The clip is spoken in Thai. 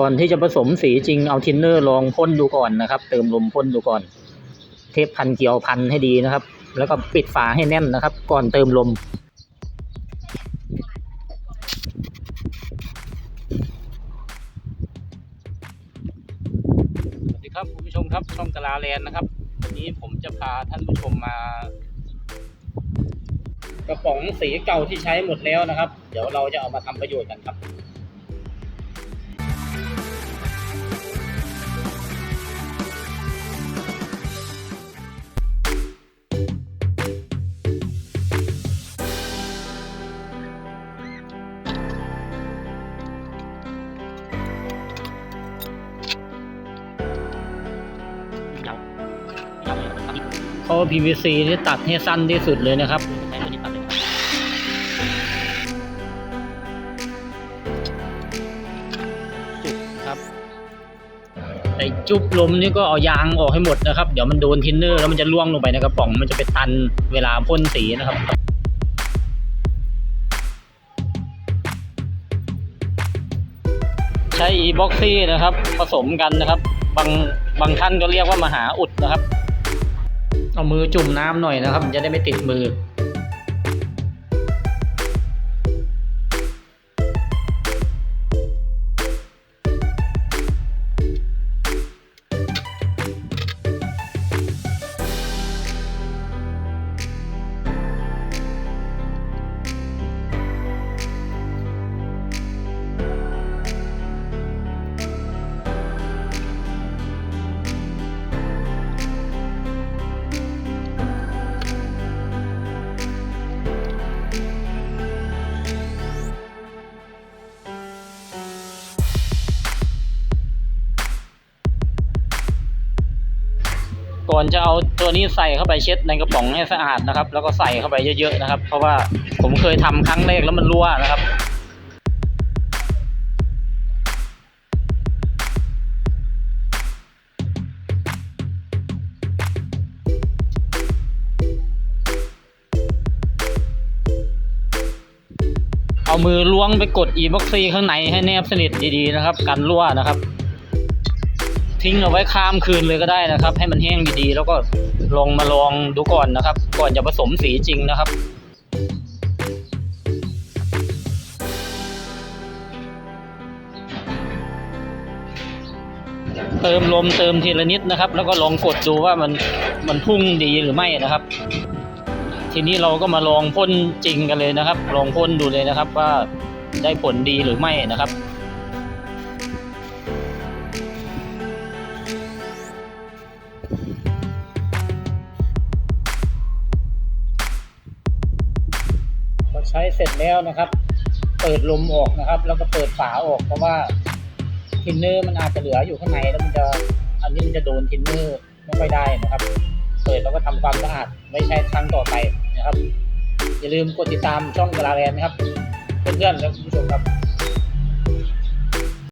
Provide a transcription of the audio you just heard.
ก่อนที่จะผสมสีจริงเอาทินเนอร์ลองพ่นดูก่อนนะครับ เติมลมพ่นดูก่อน เทปพันเกลียวพันให้ดีนะครับ แล้วก็ปิดฝาให้แน่นนะครับ ก่อนเติมลมสวัสดีครับคุณผู้ชมครับช่องกลาแลนนะครับวันนี้ผมจะพาท่านผู้ชมมากระป๋องสีเก่าที่ใช้หมดแล้วนะครับ เดี๋ยวเราจะเอามาทำประโยชน์กันครับ ราะว่า PVC นี่ตัดให้สั้นที่สุดเลยนะครับใช้ตัวนี้ตัดเลยจุกครับไอ้จุบลมนี่ก็เอายางออกให้หมดนะครับ เดี๋ยวมันโดนทินเนอร์แล้วมันจะล่วงลงไปในกระป๋องมันจะไปตันเวลาพ่นสีนะครับใช้ e b o x y นะครับ ผสมกันนะครับ บางบางท่านก็เรียกว่ามหาอุดนะครับ เอามือจุ่มน้ำหน่อยนะครับมันจะได้ไม่ติดมือ ก่อนจะเอาตัวนี้ใส่เข้าไปเช็ดในกระป๋องให้สะอาดนะครับ แล้วก็ใส่เข้าไปเยอะๆนะครับ เพราะว่าผมเคยทำครั้งแรกแล้วมันรั่วนะครับเอามือล้วงไปกดอีบ็อกซี่ข้างในให้แนบสนิทดีๆนะครับ กันรั่วนะครับ ทิ้งเอาไว้ข้ามคืนเลยก็ได้นะครับ ให้มันแห้งดีๆ แล้วก็ลองมาลองดูก่อนนะครับ ก่อนจะผสมสีจริงนะครับเติมลมเติมทีละนิดนะครับ แล้วก็ลองกดดูว่ามันมันพุ่งดีหรือไม่นะครับ ทีนี้เราก็มาลองพ่นจริงกันเลยนะครับ ลองพ่นดูเลยนะครับว่าได้ผลดีหรือไม่นะครับ ใช้เสร็จแล้วนะครับ เปิดลมออกนะครับ แล้วก็เปิดฝาออกเพราะว่าทินเนอร์มันอาจจะเหลืออยู่ข้างในแล้วมันจะอันนี้มันจะโดนทินเนอร์ไม่ค่อยได้นะครับ เปิดแล้วก็ทำความสะอาดไม่ใช่ครั้งต่อไปนะครับ อย่าลืมกดติดตามช่องกระลาแลนนะครับ เพื่อนๆและคุณผู้ชมครับ